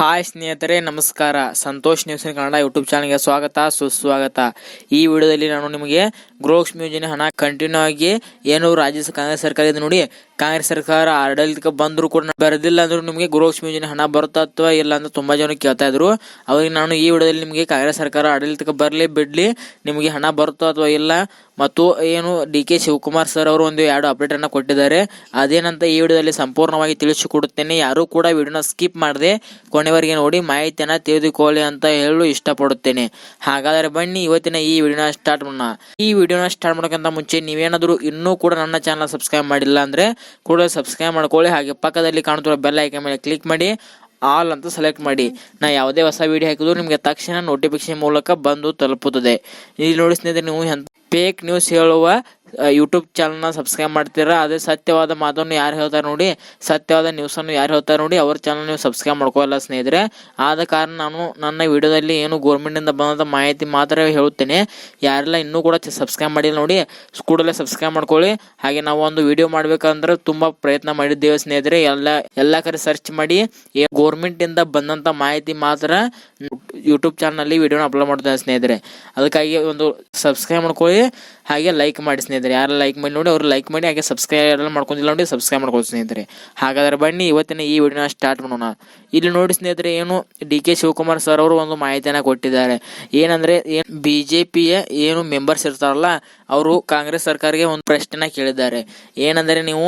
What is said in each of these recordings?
Hi ಸ್ನೇಹಿತರೆ ನಮಸ್ಕಾರ. Santosh news Kannada YouTube ಚಾನಲ್ಗೆ ಸ್ವಾಗತ ಸುಸ್ವಾಗತ. ಈ ವಿಡಿಯೋದಲ್ಲಿ ನಾನು ನಿಮಗೆ ಗೃಹಲಕ್ಷ್ಮಿ ಯೋಜನೆ ಹಣ ಕಂಟಿನ್ಯೂ ಆಗಿ ಏನು ರಾಜ್ಯ ಕಾಂಗ್ರೆಸ್ ಸರ್ಕಾರ ಇದೆ ನೋಡಿ. ಕಾಂಗ್ರೆಸ್ ಸರ್ಕಾರ ಆಡಳಿತಕ್ಕೆ ಬಂದರೂ ಕೂಡ ಬರೆದಿಲ್ಲ ಅಂದ್ರೂ ನಿಮಗೆ ಗ್ರೋಕ್ಸ್ ಯೋಜನೆ ಹಣ ಬರುತ್ತಾ ಅಥವಾ ಇಲ್ಲ ಅಂತ ತುಂಬ ಜನ ಕೇಳ್ತಾ ಇದ್ರು. ಅವಾಗ ನಾನು ಈ ವಿಡಿಯೋದಲ್ಲಿ ನಿಮಗೆ ಕಾಂಗ್ರೆಸ್ ಸರ್ಕಾರ ಆಡಳಿತಕ್ಕೆ ಬರಲಿ, ಬಿಡಲಿ, ನಿಮಗೆ ಹಣ ಬರುತ್ತೋ ಅಥವಾ ಇಲ್ಲ ಮತ್ತು ಏನು ಡಿ ಕೆ ಶಿವಕುಮಾರ್ ಸರ್ ಅವರು ಒಂದು ಎರಡು ಅಪ್ಡೇಟ್ ಅನ್ನು ಕೊಟ್ಟಿದ್ದಾರೆ. ಅದೇನಂತ ಈ ವಿಡಿಯೋದಲ್ಲಿ ಸಂಪೂರ್ಣವಾಗಿ ತಿಳಿಸಿಕೊಡುತ್ತೇನೆ. ಯಾರು ಕೂಡ ವಿಡಿಯೋನ ಸ್ಕಿಪ್ ಮಾಡದೆ ಕೊನೆವರೆಗೆ ನೋಡಿ, ಮಾಹಿತಿಯನ್ನು ತಿಳಿದುಕೊಳ್ಳಿ ಅಂತ ಹೇಳಲು ಇಷ್ಟಪಡುತ್ತೇನೆ. ಹಾಗಾದರೆ ಬನ್ನಿ, ಇವತ್ತಿನ ಈ ವಿಡಿಯೋನ ಸ್ಟಾರ್ಟ್ ಮಾಡೋಣ. ಈ ವಿಡಿಯೋನ ಸ್ಟಾರ್ಟ್ ಮಾಡೋಕ್ಕಿಂತ ಮುಂಚೆ ನೀವೇನಾದರೂ ಇನ್ನೂ ಕೂಡ ನನ್ನ ಚಾನಲ್ ಸಬ್ಸ್ಕ್ರೈಬ್ ಮಾಡಿಲ್ಲ ಅಂದರೆ ಕೂಡ ಸಬ್ಸ್ಕ್ರೈಬ್ ಮಾಡ್ಕೊಳ್ಳಿ. ಹಾಗೆ ಪಕ್ಕದಲ್ಲಿ ಕಾಣುತ್ತಿರುವ ಬೆಲ್ ಐಕನ್ ಮೇಲೆ ಕ್ಲಿಕ್ ಮಾಡಿ ಆಲ್ ಅಂತ ಸೆಲೆಕ್ಟ್ ಮಾಡಿ. ನಾ ಯಾವುದೇ ಹೊಸ ವಿಡಿಯೋ ಹಾಕಿದ್ರು ನಿಮಗೆ ತಕ್ಷಣ ನೋಟಿಫಿಕೇಶನ್ ಮೂಲಕ ಬಂದು ತಲುಪುತ್ತದೆ. ಇಲ್ಲಿ ನೋಡಿ ಸ್ನೇಹಿತರೆ, ನೀವು ಫೇಕ್ ನ್ಯೂಸ್ ಹೇಳುವ ಯೂಟ್ಯೂಬ್ ಚಾನಲ್ನ ಸಬ್ಸ್ಕ್ರೈಬ್ ಮಾಡ್ತೀರಾ? ಅದೇ ಸತ್ಯವಾದ ಮಾತನ್ನು ಯಾರು ಹೇಳ್ತಾರೆ ನೋಡಿ, ಸತ್ಯವಾದ ನ್ಯೂಸನ್ನು ಯಾರು ಹೇಳ್ತಾರೆ ನೋಡಿ, ಅವ್ರ ಚಾನಲ್ ನೀವು ಸಬ್ಸ್ಕ್ರೈಬ್ ಮಾಡ್ಕೊಳ್ಳಲ್ಲ ಸ್ನೇಹಿತರೆ. ಆದ ಕಾರಣ ನಾನು ನನ್ನ ವಿಡಿಯೋದಲ್ಲಿ ಏನು ಗೋರ್ಮೆಂಟಿಂದ ಬಂದಂಥ ಮಾಹಿತಿ ಮಾತ್ರ ಹೇಳುತ್ತೇನೆ. ಯಾರೆಲ್ಲ ಇನ್ನೂ ಕೂಡ ಸಬ್ಸ್ಕ್ರೈಬ್ ಮಾಡಿಲ್ಲ ನೋಡಿ, ಕೂಡಲೇ ಸಬ್ಸ್ಕ್ರೈಬ್ ಮಾಡ್ಕೊಳ್ಳಿ. ಹಾಗೆ ನಾವು ಒಂದು ವಿಡಿಯೋ ಮಾಡಬೇಕಂದ್ರೆ ತುಂಬ ಪ್ರಯತ್ನ ಮಾಡಿದ್ದೇವೆ ಸ್ನೇಹಿತರೆ. ಎಲ್ಲ ಎಲ್ಲ ಕಡೆ ಸರ್ಚ್ ಮಾಡಿ ಇಂದ ಬಂದಂಥ ಮಾಹಿತಿ ಮಾತ್ರ ಯೂಟ್ಯೂಬ್ ಚಾನಲ್ನಲ್ಲಿ ವಿಡಿಯೋನ ಅಪ್ಲೋಡ್ ಮಾಡ್ತಾರೆ ಸ್ನೇಹಿತರೆ. ಅದಕ್ಕಾಗಿ ಒಂದು ಸಬ್ಸ್ಕ್ರೈಬ್ ಮಾಡ್ಕೊಳ್ಳಿ. ಹಾಗೆ ಲೈಕ್ ಮಾಡಿ ಸ್ನೇಹಿತರೆ. ಯಾರು ಲೈಕ್ ಮಾಡಿ ನೋಡಿ, ಅವ್ರು ಲೈಕ್ ಮಾಡಿ ಹಾಗೆ ಸಬ್ಸ್ಕ್ರೈಬ್ ಎಲ್ಲ ಮಾಡ್ಕೊಂಡಿಲ್ಲ ನೋಡಿ ಸಬ್ಸ್ಕ್ರೈಬ್ ಮಾಡ್ಕೊಳ್ಳಿ ಸ್ನೇಹಿತರೆ. ಹಾಗಾದ್ರೆ ಬನ್ನಿ, ಇವತ್ತಿನ ಈ ವಿಡಿಯೋನ ಸ್ಟಾರ್ಟ್ ಮಾಡೋಣ. ಇಲ್ಲಿ ನೋಡಿ ಸ್ನೇಹಿತರೆ, ಏನು ಡಿ ಕೆ ಶಿವಕುಮಾರ್ ಸರ್ ಅವರು ಒಂದು ಮಾಹಿತಿಯನ್ನ ಕೊಟ್ಟಿದ್ದಾರೆ. ಏನಂದ್ರೆ ಬಿ ಜೆ ಏನು ಮೆಂಬರ್ಸ್ ಇರ್ತಾರಲ್ಲ, ಅವರು ಕಾಂಗ್ರೆಸ್ ಸರ್ಕಾರಗೆ ಒಂದು ಪ್ರಶ್ನೆನ ಕೇಳಿದ್ದಾರೆ. ಏನಂದ್ರೆ, ನೀವು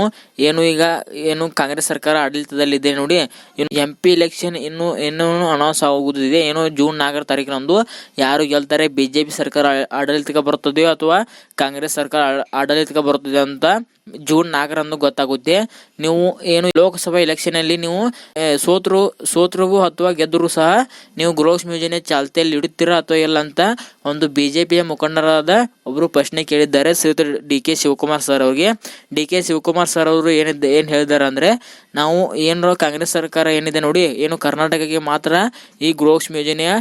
ಏನು ಈಗ, ಏನು ಕಾಂಗ್ರೆಸ್ ಸರ್ಕಾರ ಆಡಳಿತದಲ್ಲಿದೆ ನೋಡಿ ಎಂ ಪಿ ಎಲೆಕ್ಷನ್ ಇನ್ನು, ಇನ್ನೂ ಅನೌನ್ಸ್ ಆಗುವುದಿದೆ ಏನು ಜೂನ್ ನಾಲ್ಕರ ತಾರೀಕಿನಂದು ಯಾರು ಗೆಲ್ತಾರೆ ಬಿಜೆಪಿ ಸರ್ಕಾರ ಆಡಳಿತಕ್ಕೆ ಬರುತ್ತದೆಯೋ ಅಥವಾ ಕಾಂಗ್ರೆಸ್ ಸರ್ಕಾರ ಆಡಳಿತಕ್ಕೆ ಬರುತ್ತದೆ ಅಂತ ಜೂನ್ ನಾಲ್ಕರಂದು ಗೊತ್ತಾಗುತ್ತೆ. ನೀವು ಏನು ಲೋಕಸಭಾ ಎಲೆಕ್ಷನ್ ಅಲ್ಲಿ ನೀವು ಸೋತರು ಸೋತರು ಅಥವಾ ಗೆದ್ದರು ಸಹ ನೀವು ಗೃಹಲಕ್ಷ್ಮಿ ಯೋಜನೆ ಚಾಲ್ತಿಯಲ್ಲಿ ಇಡುತ್ತೀರಾ ಅಥವಾ ಇಲ್ಲ ಅಂತ ಒಂದು ಬಿಜೆಪಿಯ ಮುಖಂಡರಾದ ಒಬ್ರು ಪ್ರಶ್ನೆ ಕೇಳಿದ್ದಾರೆ. ಶ್ರೀಯುತ ಡಿ ಕೆ ಶಿವಕುಮಾರ್ ಸರ್ ಅವರಿಗೆ. ಡಿ ಕೆ ಶಿವಕುಮಾರ್ ಸರ್ ಅವರು ಏನಿದ್ದ ಏನು ಹೇಳಿದ್ದಾರೆ ಅಂದ್ರೆ, ನಾವು ಏನು ಕಾಂಗ್ರೆಸ್ ಸರ್ಕಾರ ಏನಿದೆ ನೋಡಿ, ಏನು ಕರ್ನಾಟಕಕ್ಕೆ ಮಾತ್ರ ಈ ಗೃಹಲಕ್ಷ್ಮಿ ಯೋಜನೆಯ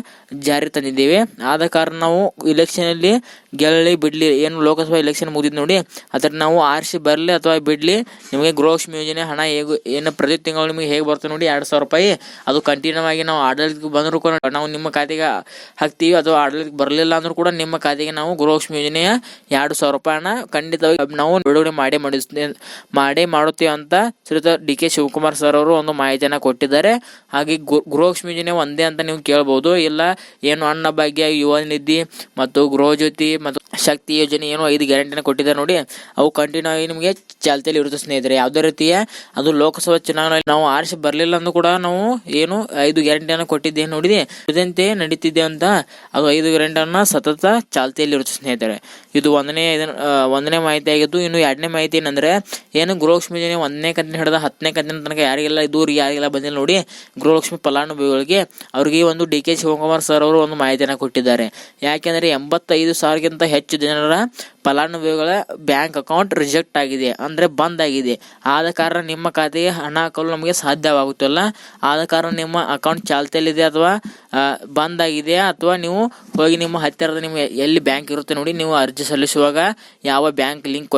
ಜಾರಿ ತಂದಿದ್ದೇವೆ. ಆದ ಕಾರಣ ನಾವು ಇಲೆಕ್ಷನಲ್ಲಿ ಗೆಲ್ಲಲಿ ಬಿಡ್ಲಿ, ಏನು ಲೋಕಸಭಾ ಎಲೆಕ್ಷನ್ ಮುಗಿದ್ ನೋಡಿ ಅದರ ನಾವು ಆರಿಸಿ ಬರಲಿ ಅಥವಾ ಬಿಡಲಿ, ನಿಮಗೆ ಗೃಹಲಕ್ಷ್ಮಿ ಯೋಜನೆ ಹಣ ಹೇಗೆ, ಏನು ಪ್ರತಿ ತಿಂಗಳು ನಿಮಗೆ ಹೇಗೆ ಬರ್ತದೆ ನೋಡಿ ಎರಡು ಸಾವಿರ ರೂಪಾಯಿ. ಅದು ಕಂಟಿನ್ಯೂ ಆಗಿ ನಾವು ಆಡಳಿತಕ್ಕೆ ಬಂದರೂ ಕೂಡ ನಾವು ನಿಮ್ಮ ಖಾತೆಗೆ ಹಾಕ್ತೀವಿ. ಅಥವಾ ಆಡಳಿತಕ್ಕೆ ಬರಲಿಲ್ಲ ಅಂದರೂ ಕೂಡ ನಿಮ್ಮ ಖಾತೆಗೆ ನಾವು ಗೃಹಲಕ್ಷ್ಮಿ ಯೋಜನೆಯ ಎರಡು ಸಾವಿರ ರೂಪಾಯಿ ಖಂಡಿತವಾಗಿ ನಾವು ಬಿಡುಗಡೆ ಮಾಡಿ ಮಾಡಿಸ್ತೇ ಮಾಡಿ ಮಾಡುತ್ತೇವೆ ಅಂತ ಶ್ರೀತ ಡಿ ಕೆ ಶಿವಕುಮಾರ್ ಸರ್ ಅವರು ಒಂದು ಮಾಹಿತಿಯನ್ನು ಕೊಟ್ಟಿದ್ದಾರೆ. ಹಾಗೆ ಗೃಹಲಕ್ಷ್ಮಿ ಯೋಜನೆ ಒಂದೇ ಅಂತ ನೀವು ಕೇಳ್ಬೋದು. ಇಲ್ಲ, ಏನು ಅನ್ನ ಭಾಗ್ಯ, ಯುವ ನಿಧಿ ಮತ್ತು ಗೃಹ ಜ್ಯೋತಿ ಮತ್ತು ಶಕ್ತಿ ಯೋಜನೆ ಏನು ಐದು ಗ್ಯಾರಂಟಿನ ಕೊಟ್ಟಿದ್ದಾರೆ ನೋಡಿ. ಅವು ಕಂಟಿನ್ಯೂ ಆಗಿ ಚಾಲ್ತಿಯಲ್ಲಿ ಇರುತ್ತೆ ಸ್ನೇಹಿತರೆ. ಯಾವುದೇ ರೀತಿಯ ಅದು ಲೋಕಸಭಾ ಚುನಾವಣೆಯಲ್ಲಿ ನಾವು ಆರಿಸಿ ಬರಲಿಲ್ಲ ಅಂದ್ರೂ ಕೂಡ ನಾವು ಏನು ಐದು ಗ್ಯಾರಂಟಿಯನ್ನು ಕೊಟ್ಟಿದ್ದೆ ನೋಡಿದೆ. ಇದಂತೆ ನಡೀತಿದೆ ಅಂತ ಅದು ಐದು ಗ್ಯಾರಂಟಿಯನ್ನು ಸತತ ಚಾಲ್ತಿಯಲ್ಲಿ ಇರುತ್ತೆ ಸ್ನೇಹಿತರೆ. ಇದು ಒಂದನೇ ಒಂದನೇ ಮಾಹಿತಿ ಆಗಿದ್ದು, ಇನ್ನು ಎರಡನೇ ಮಾಹಿತಿ ಏನಂದ್ರೆ, ಏನು ಗೃಹಲಕ್ಷ್ಮಿ ಯೋಜನೆ ಒಂದನೇ ಕಂತಿನ ಹಿಡಿದ ಹತ್ತನೇ ಕಂತಿನ ತನಕ ಯಾರಿಗೆಲ್ಲ ಇದುವರೆಗೆ ಯಾರಿಗೆಲ್ಲ ಬಂದಿಲ್ಲ ನೋಡಿ, ಗೃಹಲಕ್ಷ್ಮಿ ಫಲಾನುಭವಿಗಳಿಗೆ ಅವರಿಗೆ ಒಂದು ಡಿ ಕೆ ಶಿವಕುಮಾರ್ ಸರ್ ಅವರು ಒಂದು ಮಾಹಿತಿಯನ್ನು ಕೊಟ್ಟಿದ್ದಾರೆ. ಯಾಕೆಂದರೆ ಎಂಬತ್ತೈದು ಸಾವಿರಕ್ಕಿಂತ ಹೆಚ್ಚು ಜನರ ಫಲಾನುಭವಿಗಳ ಬ್ಯಾಂಕ್ ಅಕೌಂಟ್ ರಿಜೆಕ್ಟ್ ಆಗಿದೆ. ಅಂದ್ರೆ ಬಂದ್ ಆಗಿದೆ ಆದ ಕಾರಣ ನಿಮ್ಮ ಖಾತೆಗೆ ಹಣ ಹಾಕಲು ನಮಗೆ ಸಾಧ್ಯವಾಗುತ್ತಿಲ್ಲ? ಆದ ಕಾರಣ ನಿಮ್ಮ ಅಕೌಂಟ್ ಚಾಲ್ತಿಯಲ್ಲಿದೆ ಅಥವಾ ಬಂದ್ ಆಗಿದೆ ಅಥವಾ ನೀವು ಹೋಗಿ ನಿಮ್ಮ ಹತ್ತಿರದ ನಿಮ್ಮ ಎಲ್ಲಿ ಬ್ಯಾಂಕ್ ಇರುತ್ತೆ ನೋಡಿ ನೀವು ಅರ್ಜಿ ಸಲ್ಲಿಸುವಾಗ ಯಾವ ಬ್ಯಾಂಕ್ ಲಿಂಕ್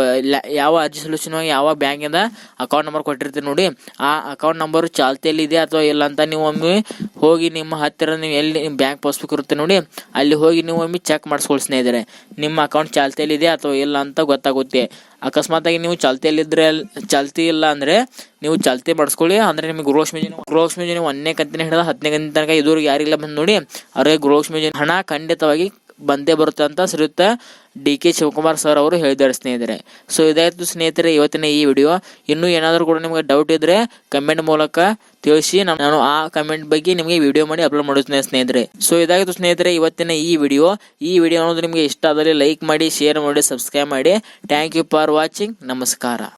ಯಾವ ಅರ್ಜಿ ಸಲ್ಲಿಸುವಾಗ ಯಾವ ಬ್ಯಾಂಕಿಂದ ಅಕೌಂಟ್ ನಂಬರ್ ಕೊಟ್ಟಿರ್ತೀರಿ ನೋಡಿ. ಆ ಅಕೌಂಟ್ ನಂಬರ್ ಚಾಲ್ತಿಯಲ್ಲಿದೆ ಅಥವಾ ಇಲ್ಲ ಅಂತ ನೀವು ಒಮ್ಮೆ ಹೋಗಿ ನಿಮ್ಮ ಹತ್ತಿರ ನೀವು ಎಲ್ಲಿ ಬ್ಯಾಂಕ್ ಪಾಸ್ಬುಕ್ ಇರುತ್ತೆ ನೋಡಿ, ಅಲ್ಲಿ ಹೋಗಿ ನೀವು ಒಮ್ಮೆ ಚೆಕ್ ಮಾಡಿಸ್ಕೊಳ್ಸ್ನೇ ಇದ್ದಾರೆ ನಿಮ್ಮ ಅಕೌಂಟ್ ಚಾಲ್ತಿಯಲ್ಲಿದೆ ಅಥವಾ ಇಲ್ಲ ಅಂತ ಗೊತ್ತಾಗುತ್ತೆ. ಅಕಸ್ಮಾತ್ ಆಗಿ ನೀವು ಚಾಲ್ತಿಯಲ್ಲಿದ್ದರೆ ಚಾಲ್ತಿ ಇಲ್ಲ ಅಂದ್ರೆ ನೀವು ಚಾಲ್ತಿ ಮಾಡಿಸ್ಕೊಳ್ಳಿ. ಅಂದ್ರೆ ನಿಮಗೆ ಗೃಹಲಕ್ಷ್ಮಿ ಯೋಜನೆ ಗೃಹಲಕ್ಷ್ಮಿ ಯೋಜನೆ ಒಂದನೇ ಕಂತಿನ ಹಿಡಿದ ಹತ್ತನೇ ಕಂತಿನ ತನಕ ಇದುವರೆಗೆ ಯಾರಿಲ್ಲ ಬಂದು ನೋಡಿ. ಅವ್ರಿಗೆ ಗೃಹಲಕ್ಷ್ಮಿ ಯೋಜನೆ ಹಣ ಖಂಡಿತವಾಗಿ ಬಂದೇ ಬರುತ್ತೆ ಅಂತ ಶ್ರೀಯುತ ಡಿ ಕೆ ಶಿವಕುಮಾರ್ ಸರ್ ಅವರು ಹೇಳಿದ್ದಾರೆ ಸ್ನೇಹಿತರೆ. ಸೊ ಇದಾಯಿತು ಸ್ನೇಹಿತರೆ, ಇವತ್ತಿನ ಈ ವಿಡಿಯೋ ಇನ್ನೂ ಏನಾದರೂ ಕೂಡ ನಿಮಗೆ ಡೌಟ್ ಇದ್ರೆ ಕಮೆಂಟ್ ಮೂಲಕ ತಿಳಿಸಿ. ನಾನು ನಾನು ಆ ಕಮೆಂಟ್ ಬಗ್ಗೆ ನಿಮಗೆ ವಿಡಿಯೋ ಮಾಡಿ ಅಪ್ಲೋಡ್ ಮಾಡುತ್ತೇನೆ ಸ್ನೇಹಿತರೆ. ಸೊ ಇದಾಗಿತ್ತು ಸ್ನೇಹಿತರೆ, ಇವತ್ತಿನ ಈ ವಿಡಿಯೋ ಈ ವಿಡಿಯೋ ಅನ್ನೋದು ನಿಮಗೆ ಇಷ್ಟ ಆದರೆ ಲೈಕ್ ಮಾಡಿ ಶೇರ್ ಮಾಡಿ ಸಬ್ಸ್ಕ್ರೈಬ್ ಮಾಡಿ. ಥ್ಯಾಂಕ್ ಯು ಫಾರ್ ವಾಚಿಂಗ್ ನಮಸ್ಕಾರ.